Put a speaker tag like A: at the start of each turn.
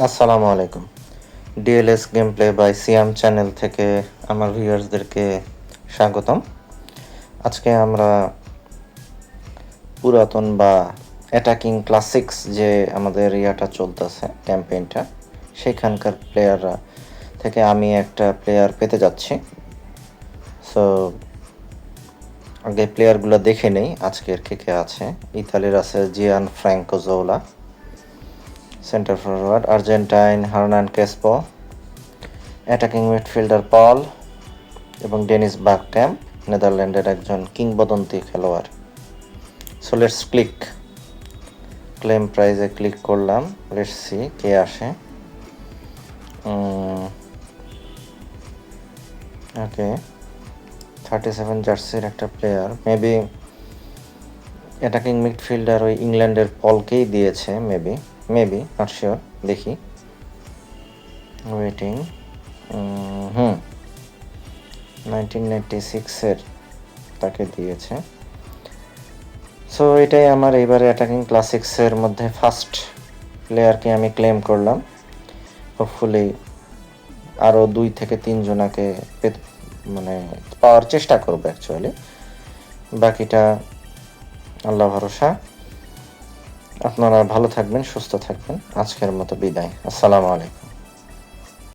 A: আসসালামু আলাইকুম। DLS game play by Siam channel থেকে আমার ভিউয়ার্সদেরকে স্বাগতম। আজকে আমরা পুরাতন বা অ্যাটাকিং ক্লাসিক্স যে আমাদের ইয়াটা চলতেছে ক্যাম্পেইনটা সেখানকার প্লেয়াররা থেকে আমি একটা প্লেয়ার পেতে যাচ্ছি। সো আগে প্লেয়ারগুলো দেখে নেই, আজকের কে কে আছে। ইতালির আছে Gian Franco Zola centre forward Argentine Hernan Crespo attacking midfielder Paul এবং ডেনিস বাকট্যাম্প নেদারল্যান্ডের একজন কিংবদন্তি খেলোয়াড়। সো লেটস ক্লিক ক্লেম প্রাইজে ক্লিক করলাম। লেটস সি কে আসে। ওকে থার্টি সেভেন জার্সির একটা প্লেয়ার মেবি অ্যাটাকিং মিডফিল্ডার ওই ইংল্যান্ডের পলকেই দিয়েছে মেবি মেবি নট শিওর দেখি। Waiting hmm. নাইনটিন নাইনটি সিক্সের তাকে দিয়েছে। সো এটাই আমার এবারে অ্যাটাকিং ক্লাসিক্সের মধ্যে ফার্স্ট প্লেয়ারকে আমি ক্লেম করলাম। হোপফুলি আরও দুই থেকে তিনজনাকে মানে পাওয়ার চেষ্টা করব অ্যাকচুয়ালি বাকিটা, আল্লাহ ভরসা। আপনারা ভালো থাকবেন সুস্থ থাকবেন। আজকের মতো বিদায়। আসসালামু আলাইকুম।